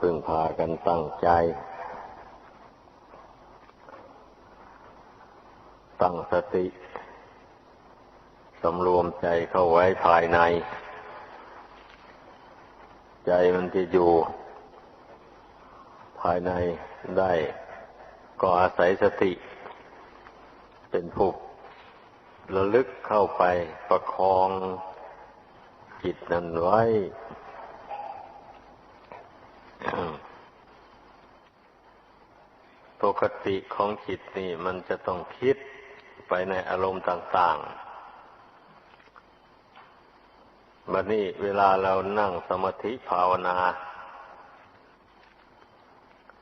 พึ่งพากันตั้งใจ ตั้งสติสำรวมใจเข้าไว้ภายใน ใจมันจะอยู่ ภายในได้ ก็อาศัยสติ เป็นผู้ระลึกเข้าไปประคองจิตนั้นไว้ ปกติของจิตนี่มันจะต้องคิดไปในอารมณ์ต่าง ๆ บัดนี้เวลาเรานั่งสมาธิภาวนา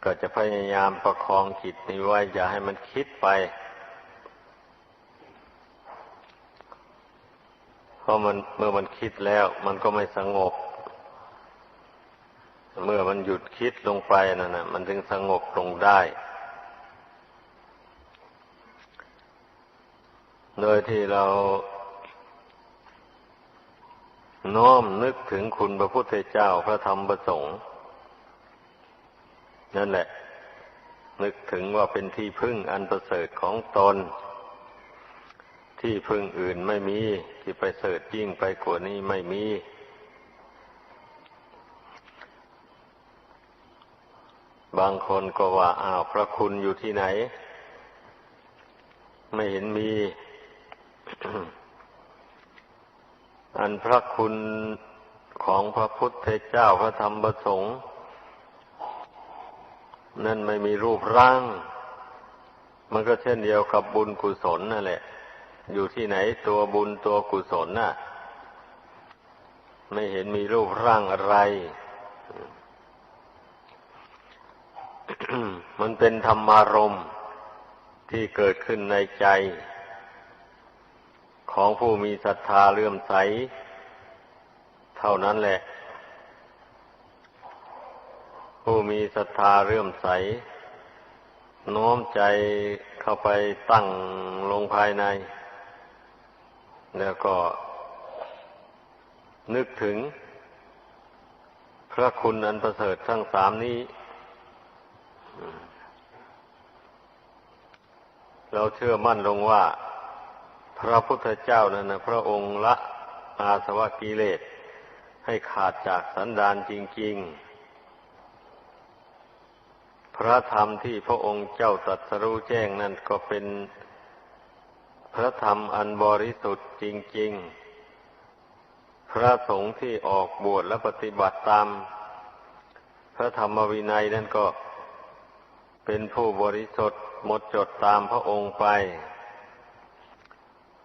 ก็จะพยายามประคองจิตนี้ไว้อย่าให้มันคิดไป เพราะมันเมื่อมันคิดแล้ว มันก็ไม่สงบ เมื่อมันหยุดคิดลงไปนั่นนะมันถึงสงบลงได้ โดยที่เราน้อมนึกถึงคุณพระพุทธเจ้าพระธรรมพระสงฆ์นั่นแหละ นึกถึงว่าเป็นที่พึ่งอันประเสริฐของตน ที่พึ่งอื่นไม่มี ที่ไปเสดยิ่งไปกว่านี้ไม่มี บางคนก็ว่าอ้าวพระคุณอยู่ที่ไหน ไม่เห็นมี อันพระคุณของพระพุทธเจ้าพระธรรมประสงค์ นั่นไม่มีรูปร่าง มันก็เช่นเดียวกับบุญกุศลนั่นแหละ อยู่ที่ไหนตัวบุญตัวกุศลน่ะ ไม่เห็นมีรูปร่างอะไร มันเป็นธรรมารมที่เกิดขึ้นในใจ ของผู้มีศรัทธาเลื่อมใส เท่านั้นแหละ ผู้มีศรัทธาเลื่อมใส น้อมใจเข้าไปตั้งลงภายใน แล้วก็นึกถึงพระคุณอันประเสริฐทั้งสามนี้ เราเชื่อมั่นลงว่า พระพุทธเจ้านั้นนะพระองค์ละอาสวะกิเลส ให้ขาดจากสันดานจริง ๆพระธรรมที่พระองค์เจ้าตรัสรู้แจ้งนั่นก็เป็นพระธรรมอันบริสุทธิ์จริง ๆ พระสงฆ์ที่ออกบวชและปฏิบัติตาม พระธรรมวินัยนั่นก็ เป็นผู้บริสุทธิ์หมดจดตามพระองค์ไป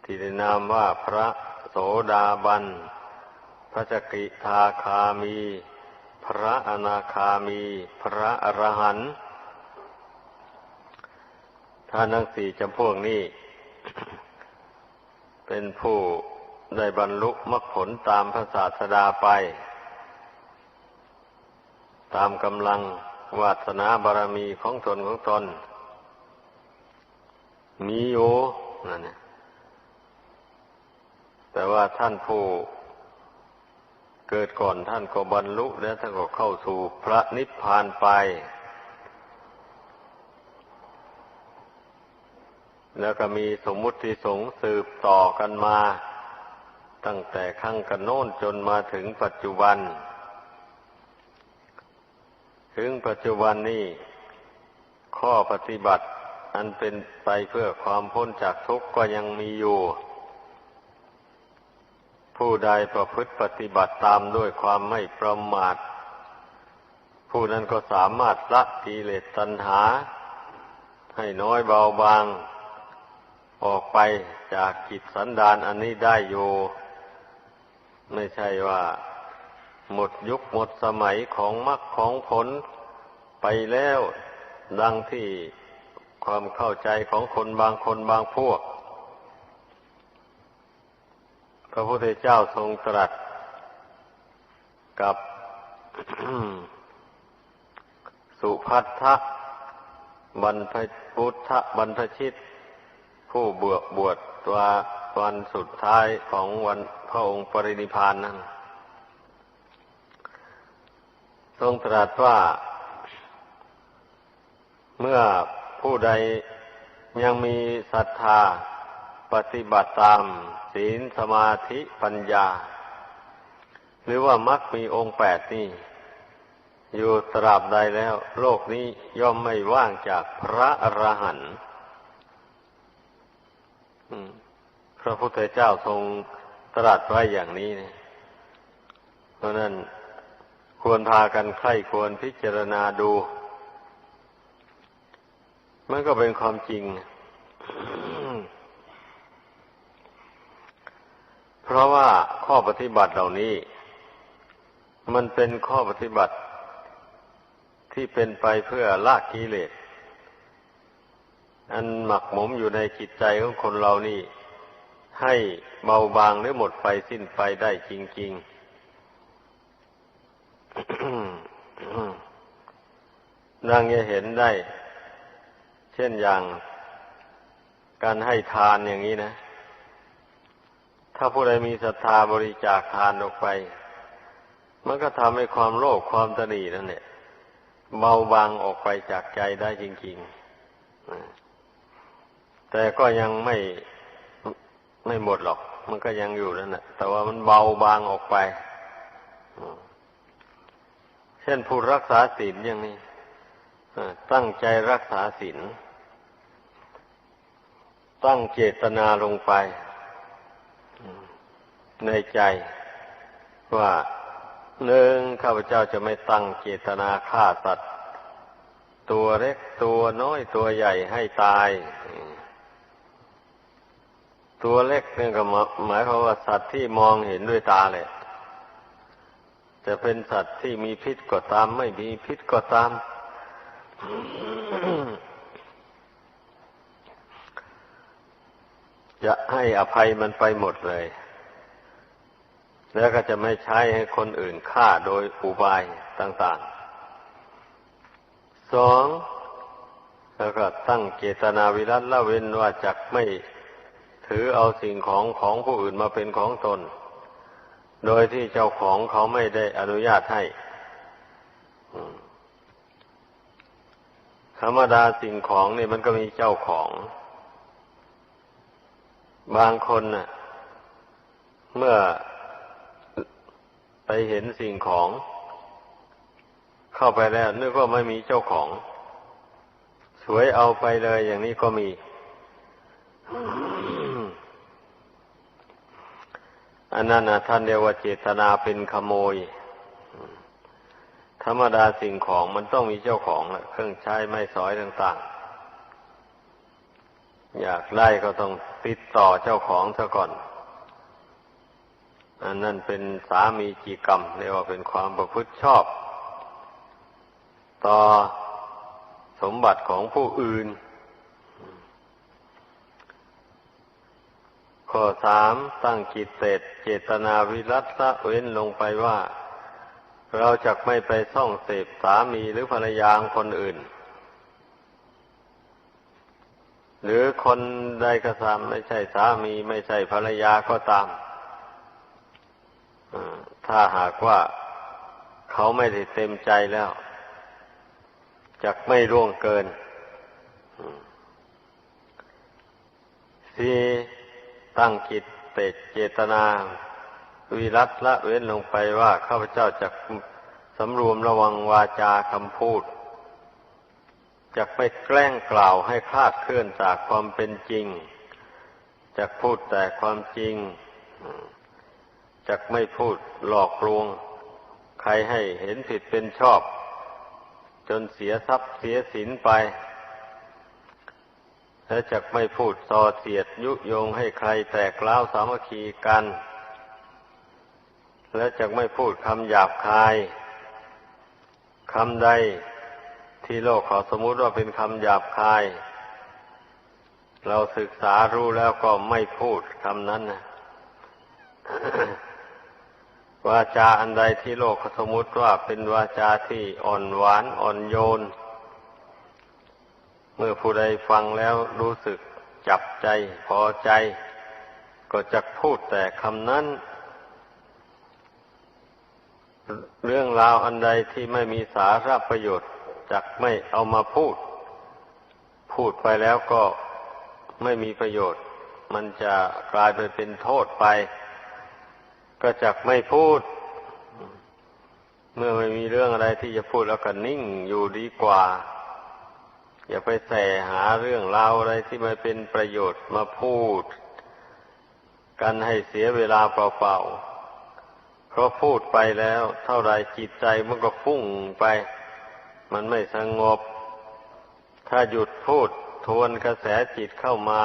ที่ได้นามว่าพระโสดาบัน พระจกิทาคามี พระอนาคามี พระอรหันต์ท่านทั้งสี่จำพวกนี้ เป็นผู้ได้บรรลุมรรคผลตามพระศาสดาไป ตามกำลัง วาสนาบารมีของตนของตน มีอยู่นั่นเนี่ยแต่ว่าท่านผู้เกิดก่อนท่านก็บรรลุแล้วท่านก็เข้าสู่พระนิพพานไป แล้วก็มีสมมุติสงสืบต่อกันมา ตั้งแต่ขั้งกันโน้นจนมาถึงปัจจุบัน ถึงปัจจุบันนี้ข้อปฏิบัติอันเป็นไปเพื่อความพ้นจากทุกข์ก็ยังมีอยู่ ผู้ใดประพฤติปฏิบัติตามด้วยความไม่ประมาท ผู้นั้นก็สามารถละกิเลสตัณหา ให้น้อยเบาบาง ออกไปจากกิจสันดานอันนี้ได้อยู่ ไม่ใช่ว่า หมดยุคหมดสมัยของมรรคของผลไปแล้ว ดังที่ความเข้าใจของคนบางคนบางพวก พระพุทธเจ้าทรงตรัสกับสุพัทธบรรพพุทธบรรพชิต ผู้บวชบวชตัววันสุดท้ายของวันพระองค์ปรินิพานนั้น ทรงตรัสว่า เมื่อผู้ใดยังมีศรัทธาปฏิบัติตามศีลสมาธิปัญญา หรือว่ามักมีองค์แปดนี่ อยู่ตราบใดแล้ว โลกนี้ย่อมไม่ว่างจากพระอรหันต์พระพุทธเจ้าทรงตรัสไว้อย่างนี้เนี่ยเพราะนั้น ควรพากันใคร่ควรพิจารณาดู มันก็เป็นความจริง เพราะว่าข้อปฏิบัติเหล่านี้ มันเป็นข้อปฏิบัติที่เป็นไปเพื่อละกิเลส อันหมักหมมอยู่ในจิตใจของคนเรานี่ ให้เบาบางหรือหมดไปสิ้นไปได้จริง ๆ ดังจะเห็นได้ เช่นอย่างการให้ทานอย่างนี้นะ ถ้าผู้ใดมีศรัทธาบริจาคทานออกไป มันก็ทำให้ความโลภความตนีนั่นเนี่ยเบาบางออกไปจากใจได้จริงๆ แต่ก็ยังไม่ไม่หมดหรอก มันก็ยังอยู่นั่นแหละแต่ว่ามันเบาบางออกไป เช่นผู้รักษาศีลอย่างนี้ตั้งใจรักษาศีลตั้งเจตนาลงไป ในใจว่าหนึ่งข้าพเจ้าจะไม่ตั้งเจตนาฆ่าสัตว์ ตัวเล็กตัวน้อยตัวใหญ่ให้ตาย ตัวเล็กนี่ก็หมายความว่าสัตว์ที่มองเห็นด้วยตาเลย จะเป็นสัตว์ที่มีพิษก็ตาม ไม่มีพิษก็ตาม จะให้อภัยมันไปหมดเลย แล้วก็จะไม่ใช้ให้คนอื่นฆ่าโดยอุบายต่างๆ สองแล้วก็ตั้งเจตนาวิรัตละเว้นว่าจะไม่ถือเอาสิ่งของของผู้อื่นมาเป็นของตน โดยที่เจ้าของเขาไม่ได้อนุญาตให้ธรรมดาสิ่งของนี่มันก็มีเจ้าของ บางคนน่ะ เมื่อไปเห็นสิ่งของ เข้าไปแล้ว นึกว่าไม่มีเจ้าของ สวยเอาไปเลยอย่างนี้ก็มี อันนั้นนะท่านเรียกว่าเจตนาเป็นขโมย ธรรมดาสิ่งของมันต้องมีเจ้าของแหละเครื่องใช้ไม้สอยต่าง ๆ อยากไล่ก็ต้องติดต่อเจ้าของซะก่อน อันนั้นเป็นสามีจีกรรมเรียกว่าเป็นความประพฤติชอบ ต่อสมบัติของผู้อื่น ข้อสามตั้งจิตเตดเจตนาวิรัตละเว้นลงไปว่า เราจะไม่ไปส่องเสพสามีหรือภรรยาคนอื่น หรือคนใดก็ตามไม่ใช่สามีไม่ใช่ภรรยาก็ตามถ้าหากว่าเขาไม่ได้เต็มใจแล้วจะไม่ร่วงเกินสี่ ตั้งจิตเตเจตนาวิรัตละเว้นลงไปว่าข้าพเจ้าจะสำรวมระวังวาจาคำพูดจะไม่แกล้งกล่าวให้คลาดเคลื่อนจากความเป็นจริงจะพูดแต่ความจริงจะไม่พูดหลอกลวง ใครให้เห็นผิดเป็นชอบ จนเสียทรัพย์เสียสินไป และจะไม่พูดส่อเสียดยุยงให้ใครแตกเล้าสามัคคีกัน และจะไม่พูดคำหยาบคายคำใดที่โลกขอสมมุติว่าเป็นคำหยาบคาย เราศึกษารู้แล้วก็ไม่พูดคำนั้นนะวาจาอันใดที่โลกสมมติว่าเป็นวาจาที่อ่อนหวานอ่อนโยน มื่อผู้ใดฟังแล้วรู้สึกจับใจพอใจ ก็จะพูดแต่คำนั้น เรื่องราวอันใดที่ไม่มีสาระประโยชน์จักไม่เอามาพูด พูดไปแล้วก็ไม่มีประโยชน์ มันจะกลายไปเป็นโทษไป ก็จักไม่พูด เมื่อไม่มีเรื่องอะไรที่จะพูดแล้วก็นิ่งอยู่ดีกว่า อย่าไปแสหาเรื่องราวอะไรที่ไม่เป็นประโยชน์มาพูด กันให้เสียเวลาเปล่าๆ เพราะพูดไปแล้ว เท่าไรจิตใจมันก็ฟุ้งไป มันไม่สงบ ถ้าหยุดพูดทวนกระแสจิตเข้ามา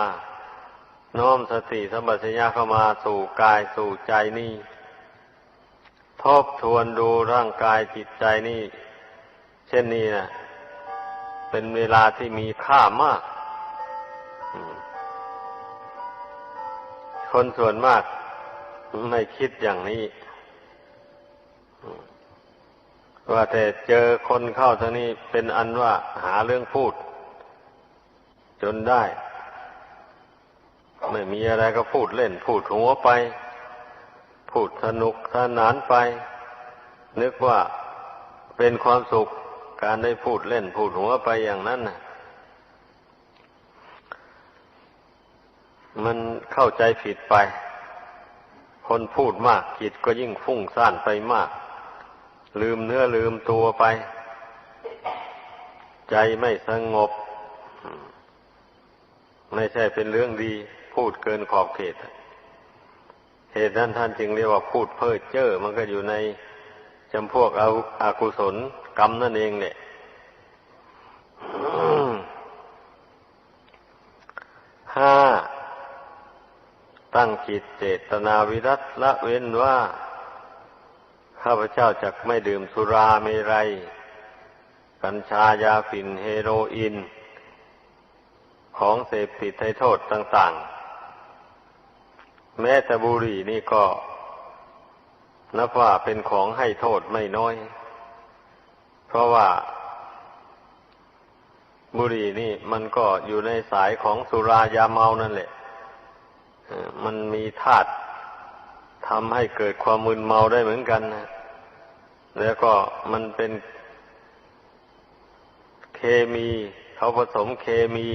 น้อมสติสัมปชัญญะเข้ามาสู่กายสู่ใจนี่ทบทวนดูร่างกายจิตใจนี่ เช่นนี้นะ เป็นเวลาที่มีค่ามาก คนส่วนมากไม่คิดอย่างนี้ ว่าแต่เจอคนเข้าทางนี้เป็นอันว่าหาเรื่องพูด จนได้ ไม่มีอะไรก็พูดเล่น พูดหัวไป พูดสนุกสนานไป นึกว่าเป็นความสุข การได้พูดเล่นพูดหัวไปอย่างนั้นนะมันเข้าใจผิดไป คนพูดมากจิตก็ยิ่งฟุ้งซ่านไปมาก ลืมเนื้อลืมตัวไป ใจไม่สงบ ไม่ใช่เป็นเรื่องดี พูดเกินขอบเขต เหตุนั้นท่านจึงเรียกว่าพูดเพ้อเจ้อมันก็อยู่ในจำพวกเอาอากุศล กรรมนั่นเองเนี่ยห้าตั้งจิตเจตนาวิรัตละเว้นว่า ข้าพเจ้าจะไม่ดื่มสุราเมรัย กัญชายาฝิ่นเฮโรอีนของเสพติดให้โทษต่าง ๆ แม้แต่บุหรี่นี่ก็นับว่าเป็นของให้โทษไม่น้อย เพราะว่า บุหรี่นี่ มันก็อยู่ในสายของสุรายาเมานั่นแหละมันมีธาตุทำให้เกิดความมึนเมาได้เหมือนกันนะแล้วก็มันเป็นเคมี เขาผสมเคมี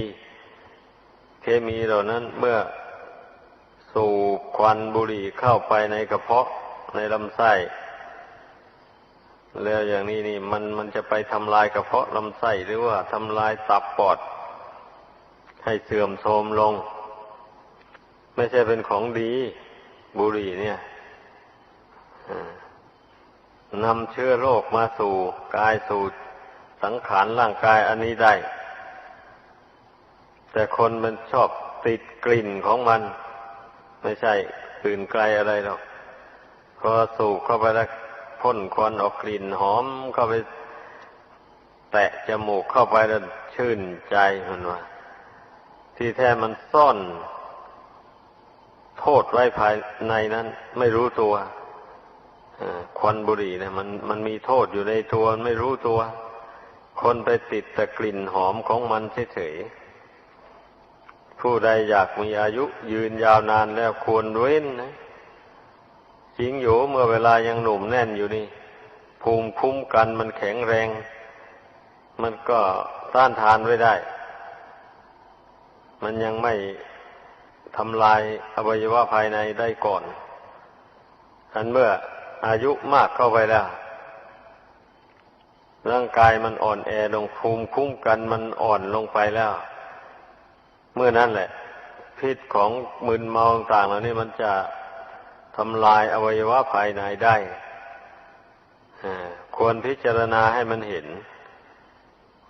เคมีเหล่านั้นเมื่อสูบควันบุหรี่เข้าไปในกระเพาะในลำไส้ แล้วอย่างนี้นี่มันมันจะไปทำลายกระเพาะลำไส้หรือว่าทำลายตับปอด ให้เสื่อมโทรมลง ไม่ใช่เป็นของดีบุหรี่เนี่ยนำเชื้อโรคมาสู่กายสู่สังขารร่างกายอันนี้ได้ แต่คนมันชอบติดกลิ่นของมัน ไม่ใช่ตื่นไกลอะไรหรอกพอสูบเข้าไปแล้ว พ่นควันออกกลิ่นหอมเข้าไป แตะจมูกเข้าไปแล้วชื่นใจมันว่าที่แท้มันซ่อนโทษไว้ภายในนั้น ไม่รู้ตัวควันบุหรี่เนี่ยมันมันมีโทษอยู่ในตัวไม่รู้ตัว คนไปติดแต่กลิ่นหอมของมันเฉยๆผู้ใดอยากมีอายุยืนยาวนานแล้วควรเว้นนะ จริงอยู่เมื่อเวลายังหนุ่มแน่นอยู่นี่ ภูมิคุ้มกันมันแข็งแรง มันก็ต้านทานไว้ได้ มันยังไม่ทำลายอวัยวะภายในได้ก่อนอันเมื่ออายุมากเข้าไปแล้วร่างกายมันอ่อนแอลงภูมิคุ้มกันมันอ่อนลงไปแล้ว เมื่อนั้นแหละ พิษของมึนเมาต่างๆเหล่านี้มันจะ ทำลายอวัยวะภายในได้ควรพิจารณาให้มันเห็น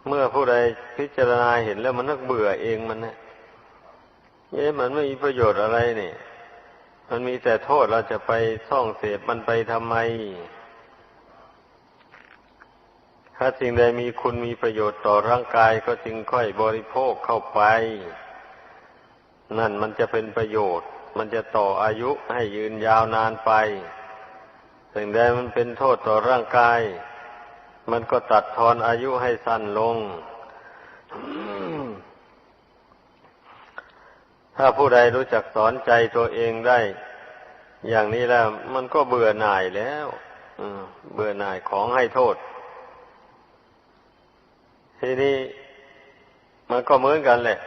เมื่อผู้ใดพิจารณาเห็นแล้วมันนึกเบื่อเองมันเนี่ยเอ๊ะมันไม่มีประโยชน์อะไรเนี่ยมันมีแต่โทษเราจะไปซ่องเสพมันไปทำไม ถ้าสิ่งใดมีคุณมีประโยชน์ต่อร่างกายก็จึงค่อยบริโภคเข้าไป นั่นมันจะเป็นประโยชน์ มันจะต่ออายุให้ยืนยาวนานไปสิ่งใดมันเป็นโทษต่อร่างกาย มันก็ตัดทอนอายุให้สั้นลง ถ้าผู้ใดรู้จักสอนใจตัวเองได้ อย่างนี้แล้ว มันก็เบื่อหน่ายแล้วเบื่อหน่ายของให้โทษ ทีนี้มันก็เหมือนกันแหละ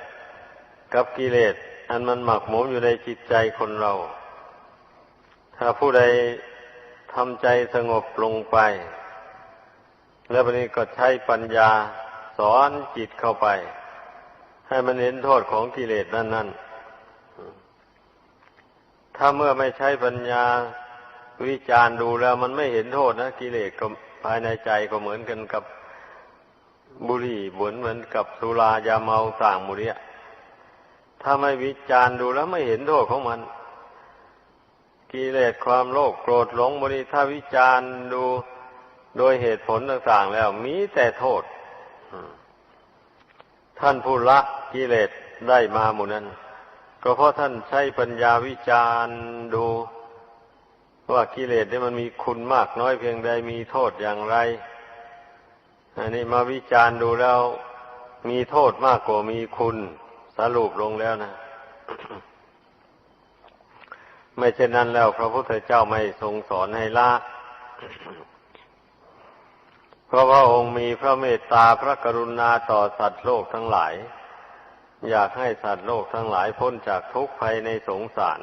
กับกิเลส อันมันหมักหมมอยู่ในจิตใจคนเรา ถ้าผู้ใดทำใจสงบลงไป แล้ววันนี้ก็ใช้ปัญญาสอนจิตเข้าไป ให้มันเห็นโทษของกิเลสนั่นนั่นถ้าเมื่อไม่ใช้ปัญญาวิจารณ์ดูแล้ว มันไม่เห็นโทษนะกิเลสก็ภายในใจก็เหมือนกันกับบุหรี่เหมือนเหมือนกับสุรายาเมาต่างมูเรีย ถ้าไม่วิจารณ์ดูแล้วไม่เห็นโทษของมัน กิเลสความโลภโกรธหลงบุรีถ้าวิจารณ์ดูโดยเหตุผลต่างๆ แล้วมีแต่โทษ ท่านผู้ละกิเลสได้มาหมู่นั้น ก็เพราะท่านใช้ปัญญาวิจารณ์ดูว่ากิเลสเนี่ยมันมีคุณมากน้อยเพียงใดมีโทษอย่างไร อันนี้มาวิจารณ์ดูแล้ว มีโทษมากกว่ามีคุณ สรุปลงแล้วนะ ไม่เช่นนั้นแล้ว พระพุทธเจ้าไม่ทรงสอนให้ละ เพราะพระองค์มีพระเมตตาพระกรุณาต่อสัตว์โลกทั้งหลาย อยากให้สัตว์โลกทั้งหลายพ้นจากทุกข์ภัยในสงสาร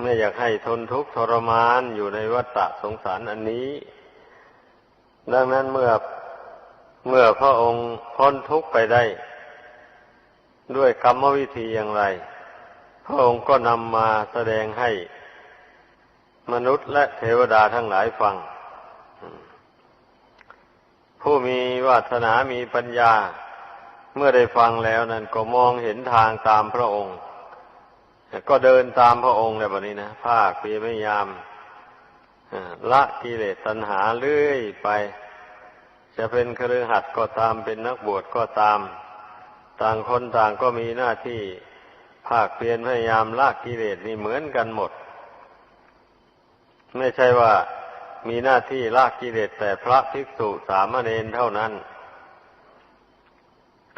ไม่อยากให้ทนทุกข์ทรมานอยู่ในวัฏสงสารอันนี้ ดังนั้นเมื่อเมื่อพระองค์พ้นทุกข์ไปได้ ด้วยกรรมวิธีอย่างไร พระองค์ก็นำมาแสดงให้มนุษย์และเทวดาทั้งหลายฟัง ผู้มีวาสนามีปัญญา เมื่อได้ฟังแล้วนั้นก็มองเห็นทางตามพระองค์ ก็เดินตามพระองค์เลยแบบนี้นะภาคเพียรพยายามละกิเลสตัณหาเลื่อยไป จะเป็นครือหัดก็ตามเป็นนักบวชก็ตาม ต่างคนต่างก็มีหน้าที่ภาคเพียรพยายามละกิเลสนี่เหมือนกันหมด ไม่ใช่ว่ามีหน้าที่ละกิเลสแต่พระภิกษุสามเณรเท่านั้น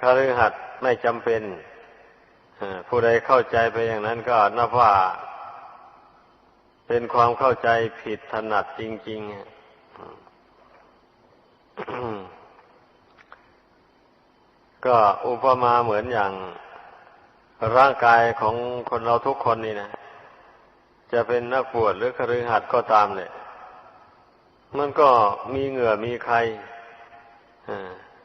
คฤหัสถ์ไม่จำเป็นผู้ใดเข้าใจไปอย่างนั้นก็นับว่า เป็นความเข้าใจผิดถนัดจริง ๆ ก็อุปมาเหมือนอย่างร่างกายของคนเราทุกคนนี่นะ จะเป็นนักบวชหรือคฤหัสถ์ก็ตามเนี่ยมันก็มีเหงื่อมีใคร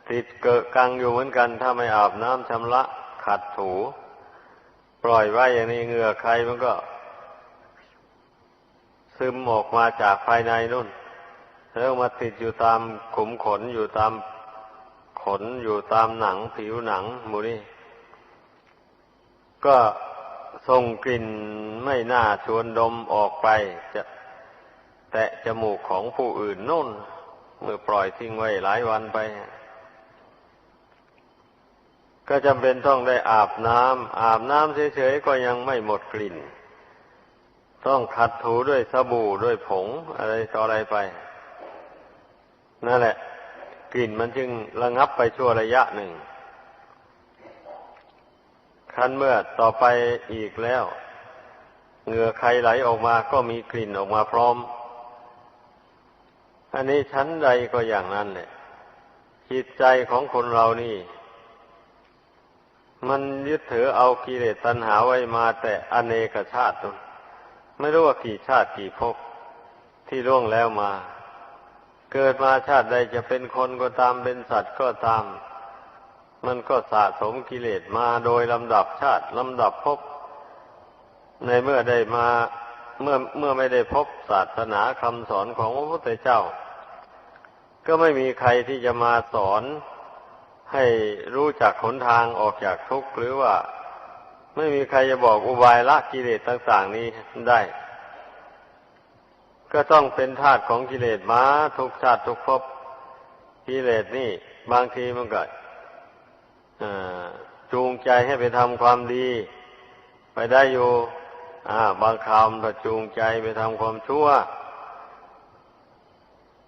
ติดเกะกังอยู่เหมือนกัน ถ้าไม่อาบน้ำชำระขัดถู ปล่อยไว้อย่างนี้เหงื่อใครมันก็ ซึมออกมาจากภายในนู่นแล้วมาติดอยู่ตามขุมขนอยู่ตาม ขนอยู่ตามหนังผิวหนังหมูนี่ก็ส่งกลิ่นไม่น่าชวนดมออกไป จะแตะจมูกของผู้อื่นนู่น เมื่อปล่อยทิ้งไว้หลายวันไป ก็จำเป็นต้องได้อาบน้ำอาบน้ำเฉยๆก็ยังไม่หมดกลิ่น ต้องขัดถูด้วยสบู่ด้วยผงอะไรต่ออะไรไป นั่นแหละ กลิ่นมันจึงระงับไปชั่วระยะหนึ่ง คันเมื่อต่อไปอีกแล้ว เหงื่อใครไหลออกมาก็มีกลิ่นออกมาพร้อม อันนี้ชั้นใดก็อย่างนั้นแหละจิตใจของคนเรานี่ มันยึดถือเอากิเลสตัณหาไว้มาแต่อเนกชาติตนไม่รู้ว่ากี่ชาติกี่ภพที่ล่วงแล้วมา เกิดมาชาติใดจะเป็นคนก็ตามเป็นสัตว์ก็ตาม มันก็สะสมกิเลสมาโดยลำดับชาติลำดับพบในเมื่อได้มาเมื่อเมื่อไม่ได้พบศาสนาคำสอนของพระพุทธเจ้า ก็ไม่มีใครที่จะมาสอนให้รู้จักหนทางออกจากทุกข์หรือว่า ไม่มีใครจะบอกอุบายละกิเลสต่าง ๆ นี้ได้ ก็ต้องเป็นธาตุของกิเลสมาทุกชาติทุกภพกิเลสนี่ บางทีมันก็จูงใจให้ไปทำความดี ไปได้อยู่บางคำก็จูงใจไปทำความชั่ว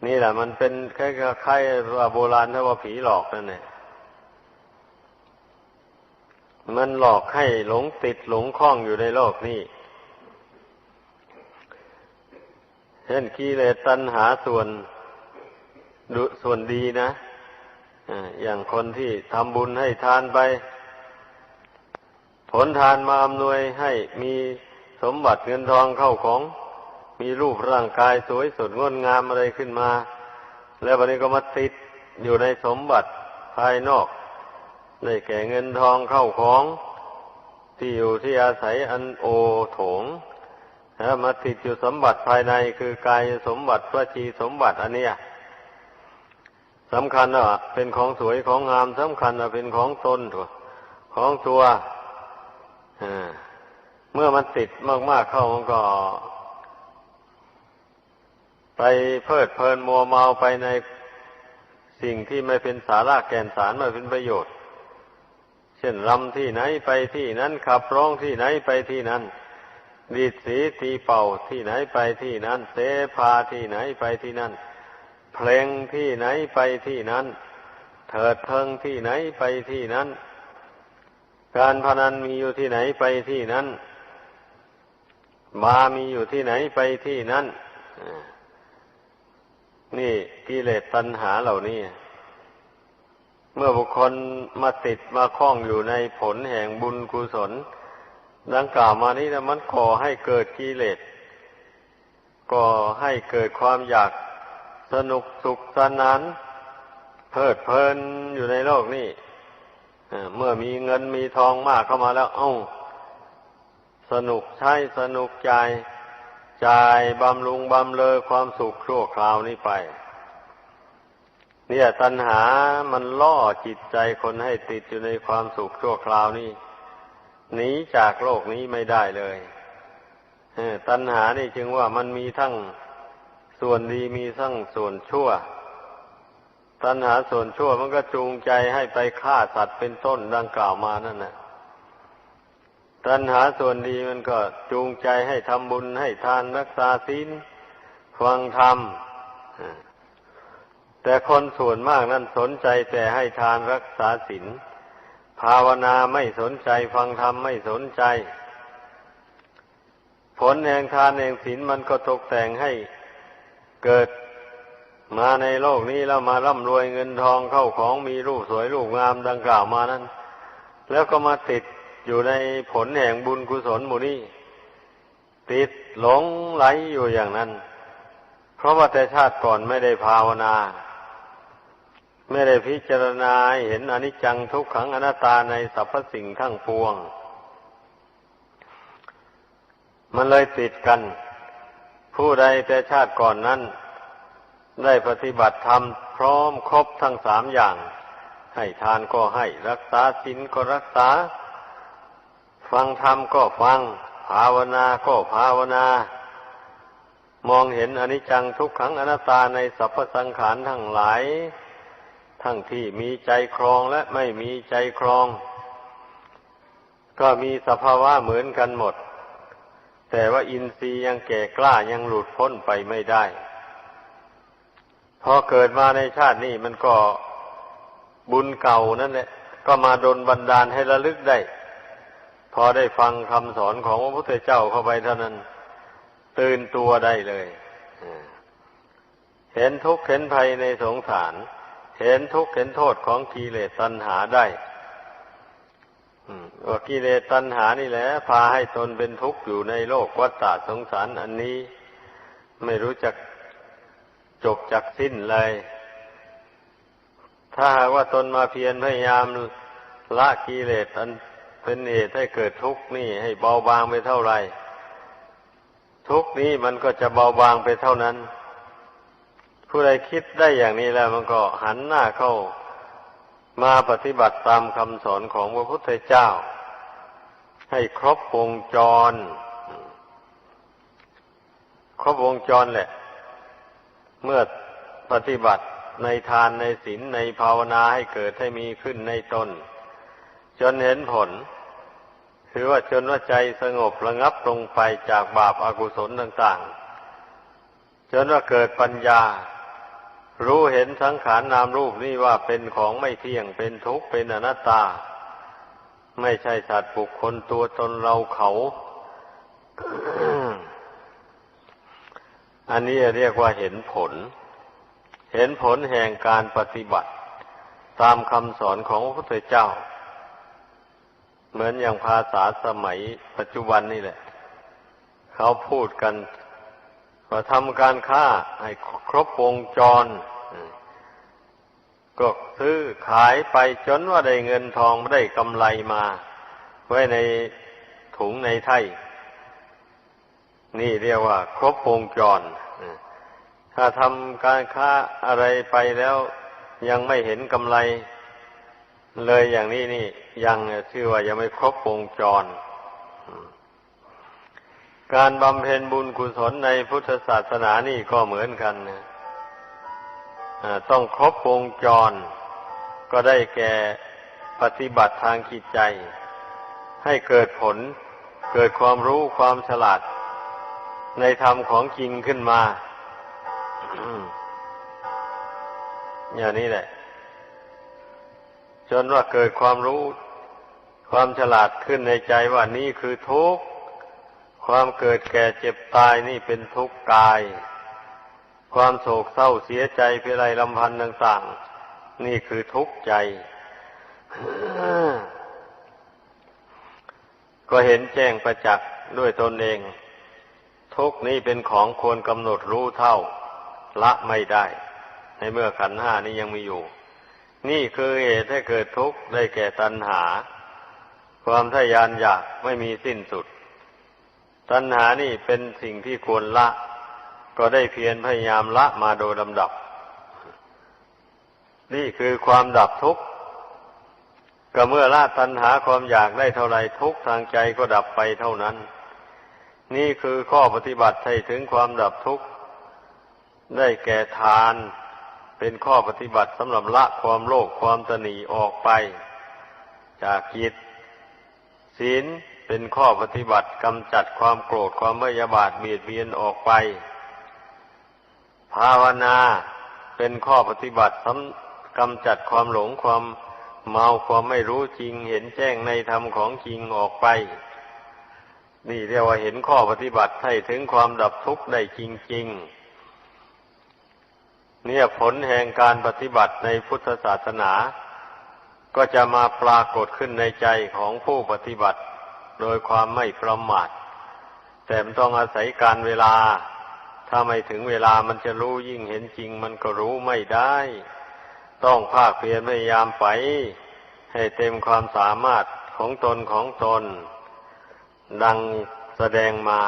นี่แหละ มันเป็นคล้ายๆว่าโบราณถ้าว่าผีหลอกนั่นแหละมันหลอกให้หลงติดหลงคล้องอยู่ในโลกนี้ ท เช่นกิเลสตัณหาส่วนดุส่วนดีนะอย่างคนที่ทำบุญให้ทานไป ผลทานมาอำนวยให้มีสมบัติเงินทองเข้าของ มีรูปร่างกายสวยสดงดงามอะไรขึ้นมา แล้ววันนี้ก็มาติดอยู่ในสมบัติภายนอกได้แก่เงินทองเข้าของ ที่อยู่ที่อาศัยอันโอโถง มาติดอยู่สมบัติภายในคือกายสมบัติพระชีสมบัติอันเนี้ยสำคัญอะเป็นของสวยของงามสำคัญอะเป็นของตนตัวของตัวเมื่อมันติดมากๆเข้ามันก็ ไปเพลิดเพลินมัวเมาไปในสิ่งที่ไม่เป็นสาระแก่นสารไม่เป็นประโยชน์ เช่นรำที่ไหนไปที่นั้นขับร้องที่ไหนไปที่นั้น ดีดสีตีเป่าที่ไหนไปที่นั้น เสพาที่ไหนไปที่นั้นเพลงที่ไหนไปที่นั้น เถิดเทิงที่ไหนไปที่นั้น การพนันมีอยู่ที่ไหนไปที่นั้น มามีอยู่ที่ไหนไปที่นั้น นี่กิเลสตัณหาเหล่านี้ เมื่อบุคคลมาติดมาคล้องอยู่ในผลแห่งบุญกุศล ดังกล่าวมานี้นะมันก่อให้เกิดกิเลสก่อให้เกิดความอยากสนุกสุขสนานเพลิดเพลินอยู่ในโลกนี้เมื่อมีเงินมีทองมากเข้ามาแล้วเอ้า สนุกใช้สนุกใจใจบำรุงบำเลอความสุขชั่วคราวนี้ไป เนี่ยตัณหามันล่อจิตใจคนให้ติดอยู่ในความสุขชั่วคราวนี้ หนีจากโลกนี้ไม่ได้เลยตัณหานี่จึงว่ามันมีทั้งส่วนดีมีทั้งส่วนชั่ว ตัณหาส่วนชั่วมันก็จูงใจให้ไปฆ่าสัตว์เป็นต้นดังกล่าวมานั่นนะตัณหาส่วนดีมันก็จูงใจให้ทำบุญให้ทานรักษาศีลฟังธรรมแต่คนส่วนมากนั้นสนใจแต่ให้ทานรักษาศีล ภาวนาไม่สนใจฟังธรรมไม่สนใจ ผลแห่งทานแห่งศีลมันก็ตกแต่งให้เกิดมาในโลกนี้แล้วมาร่ำรวยเงินทองเข้าของมีรูปสวยรูปงามดังกล่าวมานั้น แล้วก็มาติดอยู่ในผลแห่งบุญกุศลหมู่นี้ติดหลงไหลอยู่อย่างนั้น เพราะว่าแต่ชาติก่อนไม่ได้ภาวนา ไม่ได้พิจารณาเห็นอนิจจังทุกขังอนัตตาในสรรพสิ่งทั้งปวง มันเลยติดกัน ผู้ใดแต่ชาติก่อนนั้น ได้ปฏิบัติธรรมพร้อมครบทั้งสามอย่าง ให้ทานก็ให้รักษาศีลก็รักษา ฟังธรรมก็ฟัง ภาวนาก็ภาวนา มองเห็นอนิจจังทุกขังอนัตตาในสรรพสังขารทั้งหลาย ทั้งที่มีใจครองและไม่มีใจครอง ก็มีสภาวะเหมือนกันหมด แต่ว่าอินทรีย์ยังแก่กล้ายังหลุดพ้นไปไม่ได้ พอเกิดมาในชาตินี้มันก็บุญเก่านั่นแหละก็มาดนบันดาลให้ระลึกได้ พอได้ฟังคำสอนของพระพุทธเจ้าเข้าไปเท่านั้น ตื่นตัวได้เลยเห็นทุกข์เห็นภัยในสงสาร เห็นทุกข์เห็นโทษของกิเลสตัณหาได้ว่ากิเลสตัณหานี่แหละ พาให้ตนเป็นทุกข์อยู่ในโลกวัฏฏะสงสารอันนี้ ไม่รู้จักจบจักสิ้นเลย ถ้าหากว่าตนมาเพียรพยายามละกิเลสอันเป็นเหตุให้เกิดทุกข์นี่ให้เบาบางไปเท่าไหร่ทุกข์นี้มันก็จะเบาบางไปเท่านั้น ผู้ใดคิดได้อย่างนี้แล้วมันก็หันหน้าเข้ามาปฏิบัติตามคำสอนของพระพุทธเจ้า ให้ครบวงจร ครบวงจรแหละ เมื่อปฏิบัติในทานในศีลในภาวนาให้เกิดให้มีขึ้นในตน จนเห็นผล คือว่าจนว่าใจสงบระงับลงไปจากบาปอากุศลต่าง ๆ จนว่าเกิดปัญญา รู้เห็นสังขารนามรูปนี่ว่าเป็นของไม่เที่ยงเป็นทุกข์เป็นอนัตตา ไม่ใช่สัตว์บุคคลตัวตนเราเขา อันนี้เรียกว่าเห็นผล เห็นผลแห่งการปฏิบัติ ตามคำสอนของพระพุทธเจ้า เหมือนอย่างภาษาสมัยปัจจุบันนี่แหละ เขาพูดกัน ว่าทำการค้าให้ครบวงจร ก็ซื้อขายไปจนว่าได้เงินทองได้กำไรมา ไว้ในถุงในไถ่นี่เรียกว่า ครบวงจร ถ้าทำการค้าอะไรไปแล้วยังไม่เห็นกำไร เลยอย่างนี้นี่ ยังชื่อว่ายังไม่ครบวงจร การบำเพ็ญบุญกุศลในพุทธศาสนานี่ก็เหมือนกันนะต้องครบวงจร ก็ได้แก่ปฏิบัติทางจิตใจ ให้เกิดผล เกิดความรู้ความฉลาด ในธรรมของจริงขึ้นมา อย่างนี้แหละ จนว่าเกิดความรู้ความฉลาดขึ้นในใจว่านี่คือทุกข์ ความเกิดแก่เจ็บตายนี่เป็นทุกข์กาย ความโศกเศร้าเสียใจเพไรลำพันธ์ต่างๆ นี่คือทุกข์ใจ ก็เห็นแจ้งประจักษ์ด้วยตนเอง ทุกข์นี้เป็นของควรกำหนดรู้เท่า ละไม่ได้ ในเมื่อขันห้านี้ยังมีอยู่ นี่คือเหตุให้เกิดทุกข์ได้แก่ตัณหา ความทยานอยากไม่มีสิ้นสุด ตัณหานี่เป็นสิ่งที่ควรละ ก็ได้เพียรพยายามละมาโดยลำดับ นี่คือความดับทุกข์ก็เมื่อละตัณหาความอยากได้เท่าไรทุกข์ทางใจก็ดับไปเท่านั้น นี่คือข้อปฏิบัติให้ถึงความดับทุกข์ ได้แก่ทาน เป็นข้อปฏิบัติสำหรับละความโลภความตนีออกไป จากจิตศีล เป็นข้อปฏิบัติกำจัดความโกรธความไม่ยาบาดเบียดเบียนออกไป ภาวนาเป็นข้อปฏิบัติสำกำจัดความหลงความเมาความไม่รู้จริง เห็นแจ้งในธรรมของจริงออกไป นี่เรียกว่าเห็นข้อปฏิบัติให้ถึงความดับทุกข์ได้จริง ๆ เนี่ยผลแห่งการปฏิบัติในพุทธศาสนา ก็จะมาปรากฏขึ้นในใจของผู้ปฏิบัติ โดยความไม่ประมาทแต่มันต้องอาศัยการเวลา ถ้าไม่ถึงเวลามันจะรู้ยิ่งเห็นจริง มันก็รู้ไม่ได้ ต้องภาคเพียรพยายามไป ให้เต็มความสามารถของตนของตน ดังแสดงมา